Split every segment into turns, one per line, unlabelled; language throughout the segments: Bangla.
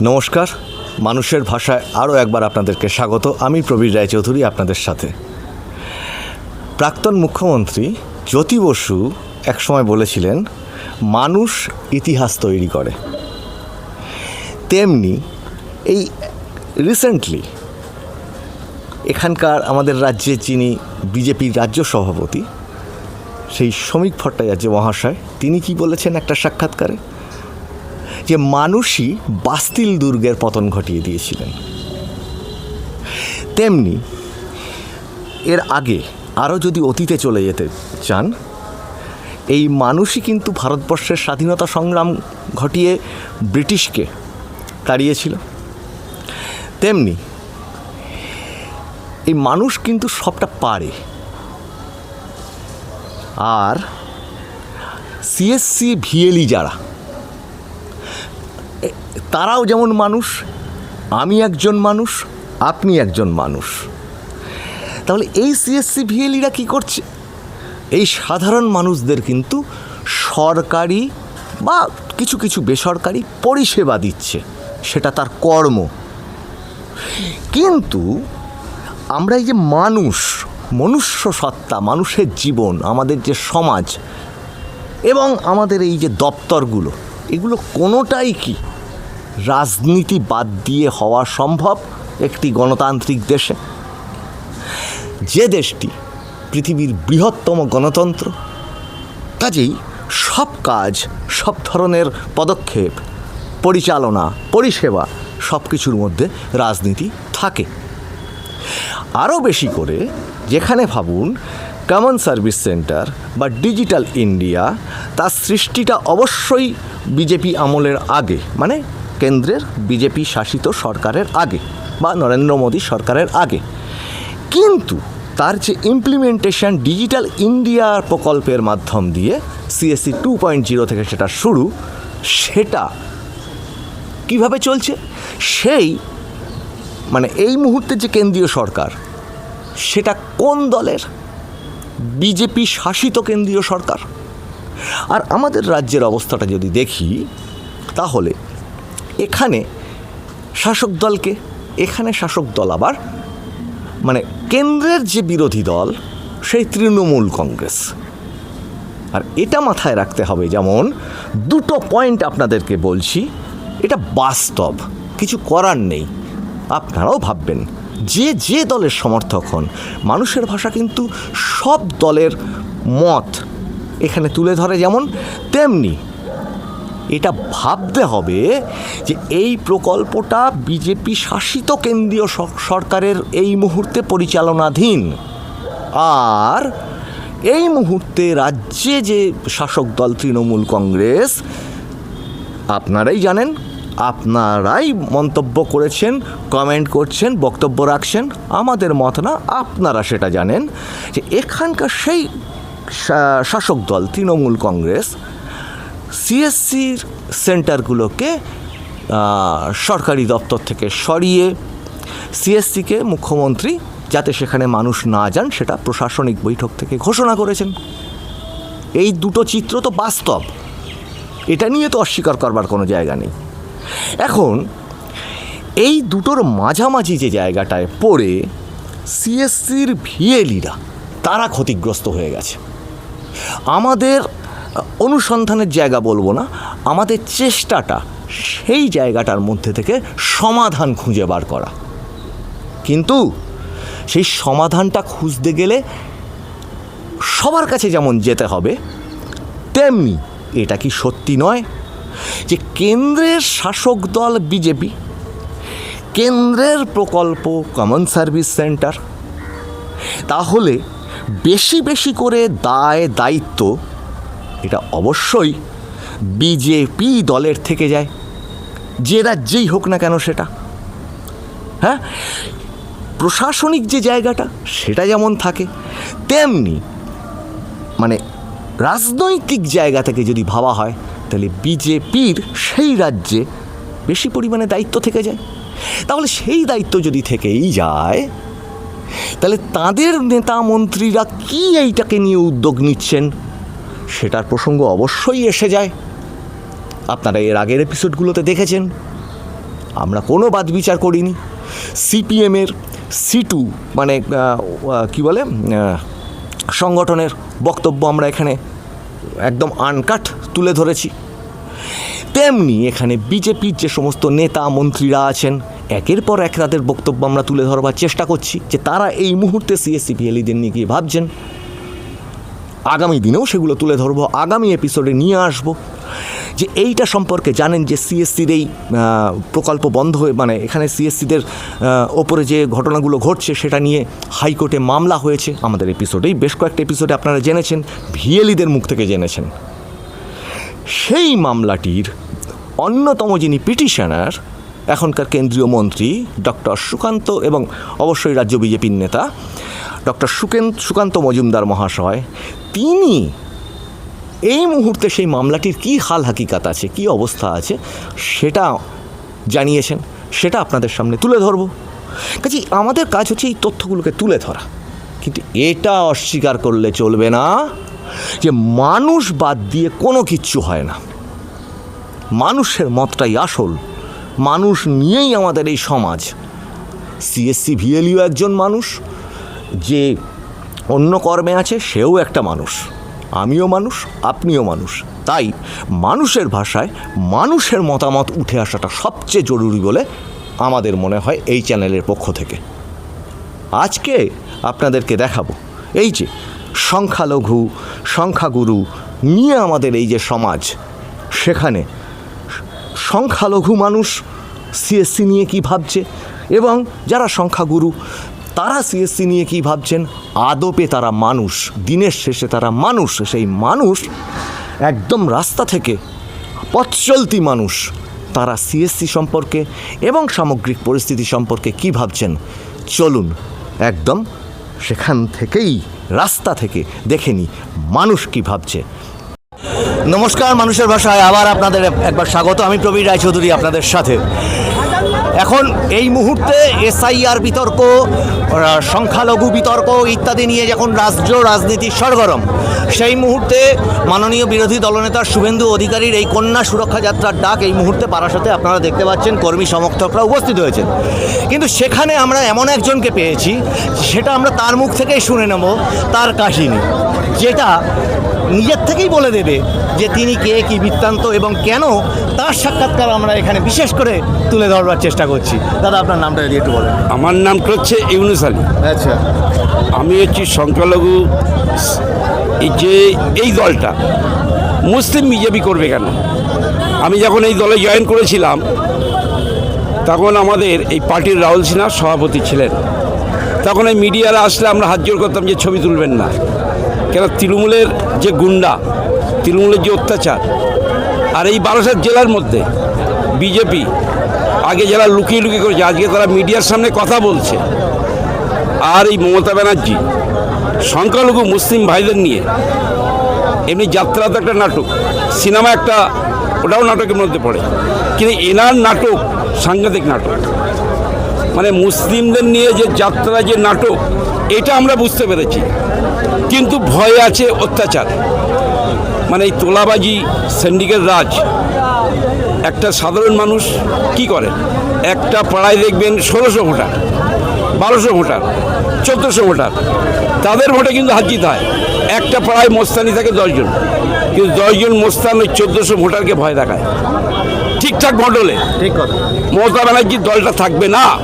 নমস্কার। মানুষের ভাষায় আরও একবার আপনাদেরকে স্বাগত। আমি প্রবীর রায়চৌধুরী আপনাদের সাথে। প্রাক্তন মুখ্যমন্ত্রী জ্যোতি বসু একসময় বলেছিলেন, মানুষ ইতিহাস তৈরি করে। তেমনি এই রিসেন্টলি এখানকার আমাদের রাজ্যে যিনি বিজেপির রাজ্য সভাপতি, সেই শ্রমিক ভট্টাচার্য মহাশয়, তিনি কি বলেছেন একটা সাক্ষাৎকারে? যে মানুষই বাস্তিল দুর্গের পতন ঘটিয়ে দিয়েছিলেন। তেমনি এর আগে আরও যদি অতীতে চলে যেতে চান, এই মানুষই কিন্তু ভারতবর্ষের স্বাধীনতা সংগ্রাম ঘটিয়ে ব্রিটিশকে তাড়িয়েছিল। তেমনি এই মানুষ কিন্তু সবটা পারে। আর সিএসসি ভিএলই যারা তারাও যেমন মানুষ, আমি একজন মানুষ, আপনি একজন মানুষ। তাহলে এই সিএসসি ভিএলিরা কী করছে? এই সাধারণ মানুষদের কিন্তু সরকারি বা কিছু কিছু বেসরকারি পরিষেবা দিচ্ছে, সেটা তার কর্ম। কিন্তু আমরা এই যে মানুষ, মনুষ্য সত্তা, মানুষের জীবন, আমাদের যে সমাজ এবং আমাদের এই যে দপ্তরগুলো, এগুলো কোনোটাই কি? রাজনীতি বাদ দিয়ে হওয়া সম্ভব একটি গণতান্ত্রিক দেশে। যে দেশটি পৃথিবীর বৃহত্তম গণতন্ত্র, কাজেই সব কাজ, সব ধরনের পদক্ষেপ, পরিচালনা, পরিষেবা সব কিছুর মধ্যে রাজনীতি থাকে। আরও বেশি করে যেখানে ভাবুন কমন সার্ভিস সেন্টার বা ডিজিটাল ইন্ডিয়া তার সৃষ্টিটা অবশ্যই বিজেপি আমলের আগে মানে কেন্দ্রের বিজেপি শাসিত সরকারের আগে বা নরেন্দ্র মোদী সরকারের আগে। কিন্তু তার যে ইমপ্লিমেন্টেশন ডিজিটাল ইন্ডিয়া প্রকল্পের মাধ্যম দিয়ে সিএসসি টু পয়েন্ট জিরো থেকে সেটা শুরু, সেটা কীভাবে চলছে? সেই মানে এই মুহূর্তে যে কেন্দ্রীয় সরকার, সেটা কোন দলের? বিজেপি শাসিত কেন্দ্রীয় সরকার? আর আমাদের রাজ্যের অবস্থাটা যদি দেখি, তাহলে এখানে শাসক দলকে, এখানে শাসক দল আবার মানে কেন্দ্রের যে বিরোধী দল, সেই তৃণমূল কংগ্রেস। আর এটা মাথায় রাখতে হবে যেমন, দুটো পয়েন্ট আপনাদেরকে বলছি, এটা বাস্তব, কিছু করার নেই। আপনারাও ভাববেন, যে যে দলের সমর্থক হন, মানুষের ভাষা কিন্তু সব দলের মত এখানে তুলে ধরে যেমন, তেমনি এটা ভাবতে হবে যে এই প্রকল্পটা বিজেপি শাসিত কেন্দ্রীয় সরকারের এই মুহূর্তে পরিচালনাধীন। আর এই মুহূর্তে রাজ্যে যে শাসক দল তৃণমূল কংগ্রেস, আপনারাই জানেন, আপনারাই মন্তব্য করেছেন, কমেন্ট করছেন, বক্তব্য রাখছেন, আমাদের মত না, আপনারা সেটা জানেন যে এখানকার সেই শাসক দল তৃণমূল কংগ্রেস সিএসসির সেন্টারগুলোকে সরকারি দপ্তর থেকে সরিয়ে সিএসসিকে মুখ্যমন্ত্রী যাতে সেখানে মানুষ না যান, সেটা প্রশাসনিক বৈঠক থেকে ঘোষণা করেছেন। এই দুটো চিত্র তো বাস্তব। এটা নিয়ে তো অস্বীকার করবার কোনো জায়গা নেই। এখন, এই দুটোর মাঝামাঝি যে জায়গাটায় পড়ে সিএসসির ভিএলিরা তারা ক্ষতিগ্রস্ত হয়ে গেছে। আমাদের অনুসন্ধানের জায়গা বলব না, আমাদের চেষ্টাটা সেই জায়গাটার মধ্যে থেকে সমাধান খুঁজে বার করা। কিন্তু সেই সমাধানটা খুঁজতে গেলে সবার কাছে যেমন যেতে হবে, তেমনি এটা কি সত্যি নয় যে কেন্দ্রের শাসক দল বিজেপি, কেন্দ্রের প্রকল্প কমন সার্ভিস সেন্টার তাহলে বেশি বেশি করে দায় দায়িত্ব এটা অবশ্যই বিজেপি দলের থেকে যায়। যে রাজ্যেই হোক না কেন সেটা। হ্যাঁ? প্রশাসনিক যে জায়গাটা, সেটা যেমন থাকে, তেমনি মানে রাজনৈতিক জায়গা থেকে যদি ভাবা হয়, তাহলে বিজেপির সেই রাজ্যে বেশি পরিমাণে দায়িত্ব থেকে যায়। তাহলে সেই দায়িত্ব যদি থেকেই যায়, তাহলে তাদের নেতা মন্ত্রীরা কি এইটাকে নিয়ে উদ্যোগ নিচ্ছেন? সেটার প্রসঙ্গ অবশ্যই এসে যায়। আপনারা এর আগের এপিসোডগুলোতে দেখেছেন। আমরা কোনো বাদ বিচার করিনি সিপিএমের সি টু মানে কি বলে সংগঠনের বক্তব্য আমরা এখানে একদম আনকাট তুলে ধরেছি। তেমনি এখানে বিজেপির যে সমস্ত নেতা, মন্ত্রীরা আছেন, একের পর এক তাদের বক্তব্য আমরা তুলে ধরবার চেষ্টা করছি যে তারা এই মুহূর্তে সিএসসি পিএলইদের নিয়ে গিয়ে ভাবছেন? আগামী দিনেও সেগুলো তুলে ধরবো, আগামী এপিসোডে নিয়ে আসব। যে এইটা সম্পর্কে জানেন যে সিএসসির এই প্রকল্প বন্ধ হয়ে মানে এখানে সিএসসিদের ওপরে যে ঘটনাগুলো ঘটছে সেটা নিয়ে হাইকোর্টে মামলা হয়েছে। আমাদের এপিসোডেই বেশ কয়েকটা এপিসোডে আপনারা জেনেছেন ভিএলিদের মুখ থেকে জেনেছেন। সেই মামলাটির অন্যতম যিনি পিটিশনার, এখনকার কেন্দ্রীয় মন্ত্রী ডক্টর সুকান্ত এবং অবশ্যই রাজ্য বিজেপির নেতা ডক্টর সুকেন, সুকান্ত মজুমদার মহাশয় তিনি? এই মুহূর্তে সেই মামলাটির কী হাল হাকিকাত আছে, কী অবস্থা আছে, সেটা জানিয়েছেন, সেটা আপনাদের সামনে তুলে ধরব। কাজে আমাদের কাজ হচ্ছে এই তথ্যগুলোকে তুলে ধরা। কিন্তু এটা অস্বীকার করলে চলবে না যে মানুষ বাদ দিয়ে কোনো কিচ্ছু হয় না। মানুষের মতটাই আসল। মানুষ নিয়েই আমাদের এই সমাজ। সিএসসি ভিএলিও একজন মানুষ যে অন্য কর্মে আছে, সেও একটা মানুষ। আমিও মানুষ, আপনিও মানুষ। তাই মানুষের ভাষায় মানুষের মতামত উঠে আসাটা সবচেয়ে জরুরি বলে আমাদের মনে হয় এই চ্যানেলের পক্ষ থেকে। আজকে আপনাদেরকে দেখাবো এই যে সংখ্যালঘু, সংখ্যাগুরু নিয়ে আমাদের এই যে সমাজ, সেখানে সংখ্যালঘু মানুষ সিএসসি নিয়ে কি ভাবছে? এবং যারা সংখ্যাগুরু, তারা সিএসসি নিয়ে কি ভাবছেন? আদপে তারা মানুষ, দিনের শেষে তারা মানুষ, সেই মানুষ একদম রাস্তা থেকে পথ চলতি মানুষ। তারা সিএসসি সম্পর্কে এবং সামগ্রিক পরিস্থিতি সম্পর্কে কি ভাবছেন? চলুন একদম সেখান থেকেই, রাস্তা থেকে দেখে নি মানুষ কি ভাবছে। নমস্কার, মানুষের ভাষায় আবার আপনাদের একবার স্বাগত। আমি প্রবীর রায়চৌধুরী আপনাদের সাথে। এখন এই মুহূর্তে এসআইআর বিতর্ক সংখ্যালঘু বিতর্ক ইত্যাদি নিয়ে যখন রাজ্য রাজনীতি সরগরম, সেই মুহূর্তে মাননীয় বিরোধী দলনেতা শুভেন্দু অধিকারীর এই কন্যা সুরক্ষা যাত্রার ডাক এই মুহূর্তে পারাসাতে আপনারা দেখতে পাচ্ছেন, কর্মী সমর্থকরা উপস্থিত হয়েছেন। কিন্তু সেখানে আমরা এমন একজনকে পেয়েছি, সেটা আমরা তার মুখ থেকেই শুনে নেব, তার কাহিনী, যেটা নিজের থেকেই বলে দেবে যে তিনি কে কি বৃত্তান্ত এবং কেন তার সাক্ষাৎকার আমরা এখানে বিশেষ করে তুলে ধরবার চেষ্টা করছি। দাদা আপনার নামটা যদি একটু বলেন।
আমার নামটা হচ্ছে ইউনুস আলী।
আচ্ছা।
আমি হচ্ছি সংখ্যালঘু। এই যে এই দলটা মুসলিম বিজেপি করবে কেন? আমি যখন এই দলে জয়েন করেছিলাম তখন আমাদের এই পার্টির রাহুল সিনহা সভাপতি ছিলেন। তখন এই মিডিয়ারা আসলে আমরা হাত জোর করতাম যে ছবি তুলবেন না। কেন তৃণমূলের যে গুন্ডা, তৃণমূলের যে অত্যাচার, আর এই বারাসাত জেলার মধ্যে বিজেপি আগে যারা লুকিয়ে লুকিয়ে করেছে, আজকে তারা মিডিয়ার সামনে কথা বলছে। আর এই মমতা ব্যানার্জি, সংখ্যালঘু মুসলিম ভাইদের নিয়ে এমনি যাত্রা তো একটা নাটক, সিনেমা একটা, ওটাও নাটকের মধ্যে পড়ে। কিন্তু এনার নাটক সাংঘাতিক নাটক। মানে মুসলিমদের নিয়ে যে যাত্রা, যে নাটক এটা আমরা বুঝতে পেরেছি। কিন্তু ভয় আছে অত্যাচার। মানে এই তোলাবাজি সিন্ডিকেট রাজ একটা সাধারণ মানুষ কি করে? একটা পাড়ায় দেখবেন ষোলোশো ভোটার বারোশো ভোটার চোদ্দোশো ভোটার। তাদের ভোটে কিন্তু হার জিত হয়। একটা পাড়ায় মোস্তানি থাকে দশজন। কিন্তু দশজন মোস্তান ওই চোদ্দোশো ভোটারকে ভয় দেখায়। ঠিকঠাক ভোট হলে
ঠিক কথা।
মমতা ব্যানার্জির দলটা থাকবে না।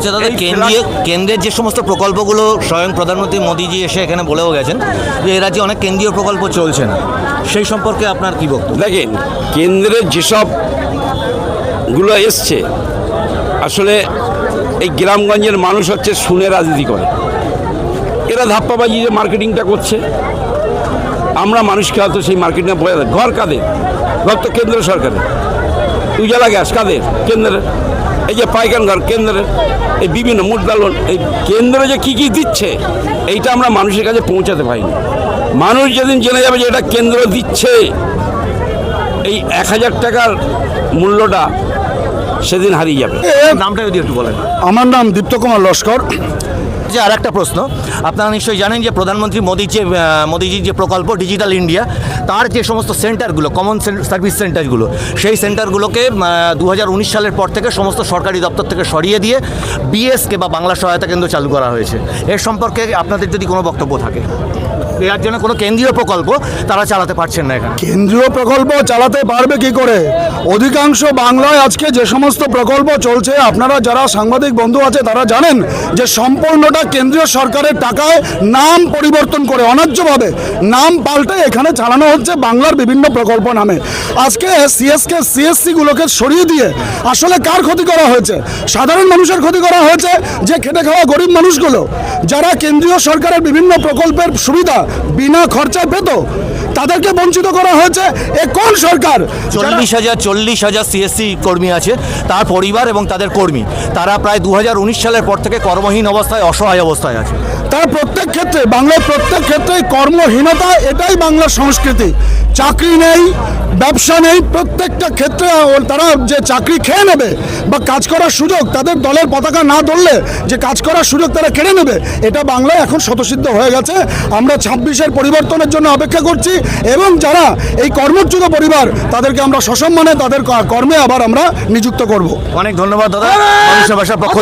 আচ্ছা দাদা কেন্দ্রীয় কেন্দ্রের যে সমস্ত প্রকল্পগুলো স্বয়ং প্রধানমন্ত্রী মোদীজি এসে এখানে বলেও গেছেন যে এ রাজ্যে অনেক কেন্দ্রীয় প্রকল্প চলছে না। সেই সম্পর্কে আপনার কি বক্তব্য?
দেখেন কেন্দ্রের যেসবগুলো এসছে আসলে এই গ্রামগঞ্জের মানুষ হচ্ছে শুনে রাজনীতি করে। এরা ধাপ্পাবাজি যে মার্কেটিংটা করছে আমরা মানুষকে হয়তো সেই মার্কেটিংটা বোঝা। ঘর কাদের? ঘর তো কেন্দ্র সরকারের। উজালা গ্যাস কাদের? কেন্দ্রের এই যে পাইকান ঘর কেন্দ্রের এই বিভিন্ন মুদ্রালন এই কেন্দ্রে যে কী কী দিচ্ছে এইটা আমরা মানুষের কাছে পৌঁছাতে পারিনি। মানুষ যেদিন জেনে যাবে যে এটা কেন্দ্র দিচ্ছে এই এক হাজার টাকার মূল্যটা সেদিন হারিয়ে যাবে।
নামটা যদি একটু বলেন।
আমার নাম দীপ্ত কুমার লস্কর।
যে আর একটা প্রশ্ন। আপনারা নিশ্চয়ই জানেন যে প্রধানমন্ত্রী মোদী যে মোদীজির যে প্রকল্প ডিজিটাল ইন্ডিয়া তার যে সমস্ত সেন্টারগুলো কমন সার্ভিস সেন্টারগুলো, সেই সেন্টারগুলোকে দু হাজার উনিশ সালের পর থেকে সমস্ত সরকারি দপ্তর থেকে সরিয়ে দিয়ে বিএসকে বা বাংলা সহায়তা কেন্দ্র চালু করা হয়েছে। এর সম্পর্কে আপনাদের যদি কোনো বক্তব্য থাকে। এর জন্য কোনো কেন্দ্রীয় প্রকল্প তারা চালাতে পারছেন না এখানে।
কেন্দ্রীয় প্রকল্প চালাতে পারবে কি করে? অধিকাংশ বাংলায় আজকে যে সমস্ত প্রকল্প চলছে, আপনারা যারা সাংবাদিক বন্ধু আছে, তারা জানেন যে সম্পূর্ণটা কেন্দ্রীয় সরকারের টাকায় নাম পরিবর্তন করে অন্যায্যভাবে নাম পাল্টে এখানে চালানো হচ্ছে বাংলার বিভিন্ন প্রকল্প নামে। আজকে সিএসকে সিএসসি গুলোকে সরিয়ে দিয়ে আসলে কার ক্ষতি করা হয়েছে? সাধারণ মানুষের ক্ষতি করা হয়েছে যে খেটে খাওয়া গরিব মানুষগুলো। যারা কেন্দ্রীয় সরকারের বিভিন্ন প্রকল্পের সুবিধা বিনা খরচায় পেত। তাদেরকে বঞ্চিত করা হয়েছে এ কোন সরকার?
চল্লিশ হাজার চল্লিশ হাজার সিএসসি কর্মী আছে, তার পরিবার এবং তাদের কর্মী। তারা প্রায় দু হাজার উনিশ সালের পর থেকে কর্মহীন অবস্থায়, অসহায় অবস্থায় আছে।
তার প্রত্যেক ক্ষেত্রে বাংলার প্রত্যেক ক্ষেত্রে কর্মহীনতা এটাই বাংলার সংস্কৃতি। চাকরি নেই ব্যবসা নেই প্রত্যেকটা ক্ষেত্রে তারা যে চাকরি খেয়ে নেবে বা কাজ করার সুযোগ তাদের দলের পতাকা না ধরলে যে কাজ করার সুযোগ তারা কেড়ে নেবে এটা বাংলায় এখন স্বতঃসিদ্ধ হয়ে গেছে। আমরা ছাব্বিশের পরিবর্তনের জন্য অপেক্ষা করছি এবং যারা এই কর্মচ্যুত পরিবার তাদেরকে আমরা সসম্মানে তাদের কর্মে আবার আমরা নিযুক্ত করব।
অনেক ধন্যবাদ দাদা। পক্ষ